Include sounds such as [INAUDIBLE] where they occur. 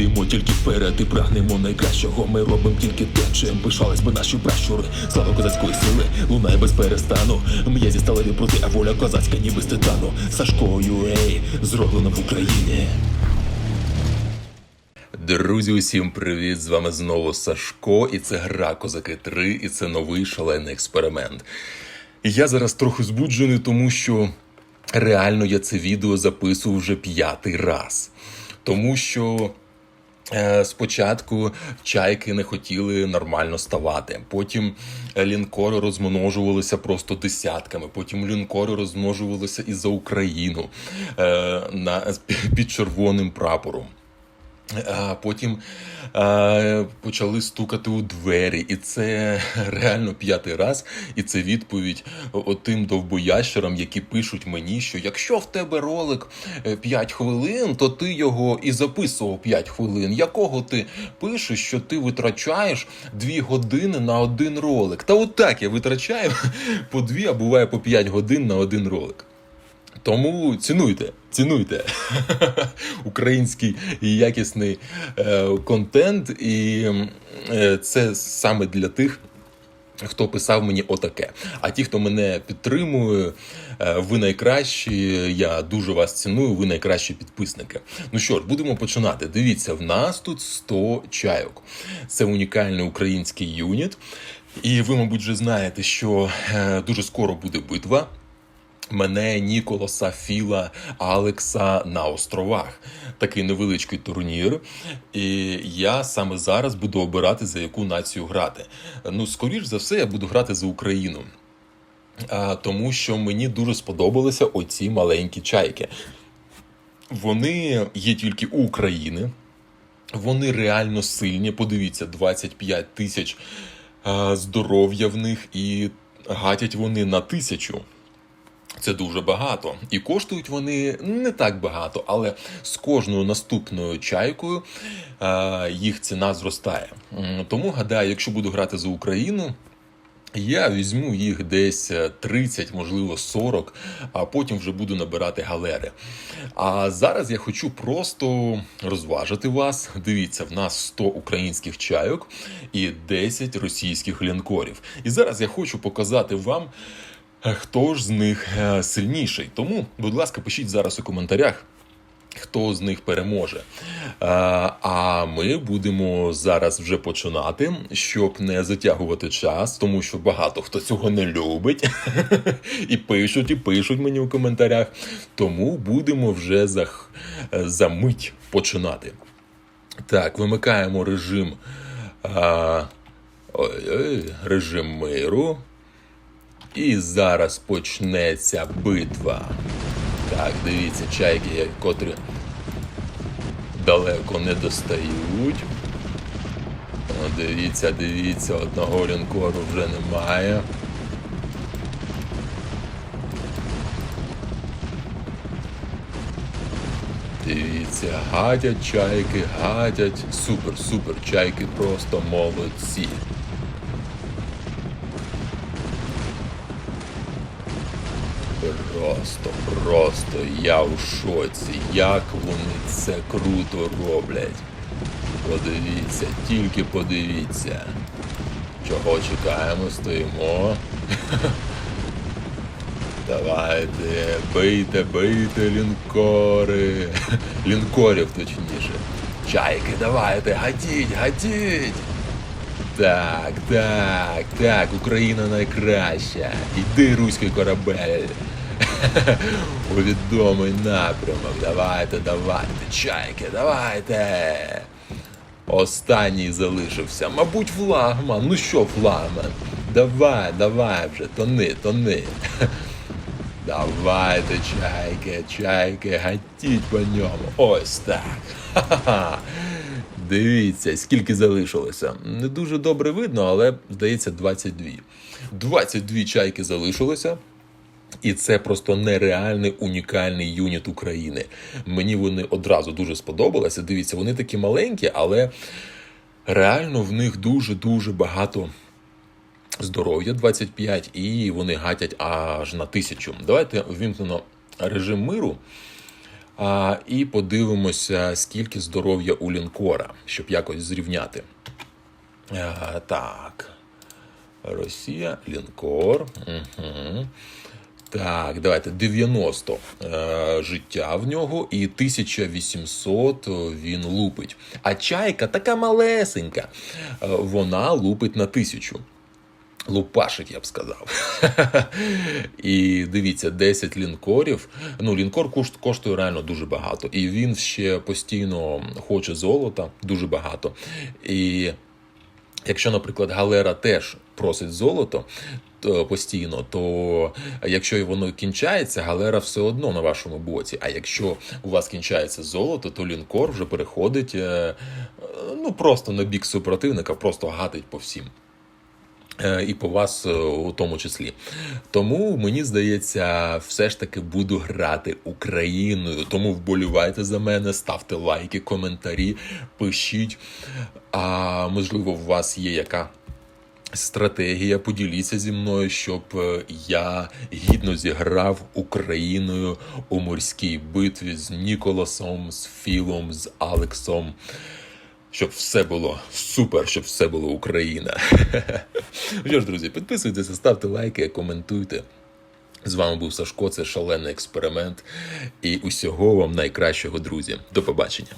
Йдемо тільки вперед і прагнемо найкращого. Ми робимо тільки те, чим пишались би наші пращури. Слава козацької сили, лунає без перестану. М'язі сталеві проти, а воля козацька, ніби з титану. Сашко Юей, зроблено в Україні. Друзі, усім привіт! З вами знову Сашко, і це гра Козаки 3, і це новий шалений експеримент. Я зараз трохи збуджений, тому що реально я це відео записую вже п'ятий раз. Тому що Спочатку чайки не хотіли нормально ставати. Потім е, лінкори розмножувалися просто десятками. Потім лінкори розмножувалися і за Україну е, на, під червоним прапором. А потім а, почали стукати у двері, і це [LAUGHS] реально п'ятий раз. І це відповідь отим довбоящерам, які пишуть мені, що якщо в тебе ролик 5 хвилин, то ти його і записував 5 хвилин. Якого ти пишеш, що ти витрачаєш 2 години на один ролик? Та отак я витрачаю [LAUGHS] по 2, а буває по 5 годин на один ролик. Тому цінуйте, цінуйте [LAUGHS] український і якісний е, контент, і е, це саме для тих. Хто писав мені отаке? А ті, хто мене підтримує, е, ви найкращі. Я дуже вас ціную. Ви найкращі підписники. Ну що ж, будемо починати. Дивіться, в нас тут 100 чайок. Це унікальний український юніт. І ви, мабуть, вже знаєте, що дуже скоро буде битва мене, Ніколаса, Філа, Алекса на островах. Такий невеличкий турнір. І я саме зараз буду обирати, за яку націю грати. Ну, скоріш за все, я буду грати за Україну. Тому що мені дуже сподобалися оці маленькі чайки. Вони є тільки у України. Вони реально сильні. Подивіться, 25 тисяч здоров'я в них і гатять вони на тисячу. Це дуже багато, і коштують вони не так багато, але з кожною наступною чайкою е, їх ціна зростає. Тому гадаю, якщо буду грати за Україну. Я візьму їх десь 30, можливо 40, а потім вже буду набирати галери. А зараз я хочу просто розважити вас. Дивіться, в нас 100 українських чайок і 10 російських лінкорів. І зараз я хочу показати вам. Хто ж з них е, сильніший? Тому, будь ласка, пишіть зараз у коментарях. Хто з них переможе? Е, а ми будемо зараз вже починати, щоб не затягувати час, тому що багато хто цього не любить. [LAUGHS] І пишуть, і пишуть мені у коментарях. Тому будемо вже за, е, за мить починати. Так, вимикаємо режим, ой, режим миру. І зараз почнеться битва. Так, дивіться, чайки, котрі далеко не достають. О, Дивіться, дивіться, одного лінкору вже немає. Дивіться, гадять чайки, гадять. Супер, супер, чайки просто молодці. Просто, просто я у шоці. Як вони це круто роблять. Подивіться, тільки подивіться. Чого чекаємо, стоїмо. [LAUGHS] Давайте, бийте, бийте, лінкори. [LAUGHS] Лінкорів точніше. Чайки, давайте, гатіть, гатіть. Так, так, так, Україна найкраща. Іди, руський корабель. У відомий напрямок. Давайте, давайте, чайки, давайте. Останній залишився. Мабуть, флагман. Ну що, флагман? Давай, давай вже, тони, тони. Давайте, чайки, чайки, гатіть по ньому. Ось так. Ха-ха-ха. Дивіться, скільки залишилося. Не дуже добре видно, але здається, 22. 22 чайки залишилося. І це просто нереальний унікальний юніт України. Мені вони одразу дуже сподобалися. Дивіться, вони такі маленькі, але реально в них дуже-дуже багато здоров'я 25, і вони гатять аж на тисячу. Давайте ввімкнемо режим миру. А, і подивимося, скільки здоров'я у лінкора, щоб якось зрівняти. А, так. Росія, лінкор. Угу. Так, давайте 90 е, життя в нього і 1800 він лупить. А чайка така малесенька. Е, вона лупить на тисячу. Лупашить, я б сказав. [LAUGHS] І дивіться, 10 лінкорів. Ну, лінкор кошт- коштує реально дуже багато. І він ще постійно хоче золота, дуже багато. І Якщо, наприклад, галера теж просить золото то постійно, то якщо воно кінчається, галера все одно на вашому боці. А якщо у вас кінчається золото, то лінкор вже переходить е, ну просто на бік супротивника, просто гатить по всім. Е, І по вас е, у тому числі. Тому мені здається, все ж таки буду грати Україною. Тому вболівайте за мене, ставте лайки, коментарі, пишіть. А можливо, у вас є яка стратегія, поділіться зі мною, щоб е, я гідно зіграв Україною у морській битві з Ніколасом, з Філом, з Алексом. Щоб все було супер, щоб все було Україна. [LAUGHS] Що ж, друзі, підписуйтеся, ставте лайки, коментуйте. З вами був Сашко, це шалений експеримент. І усього вам найкращого, друзі. До побачення.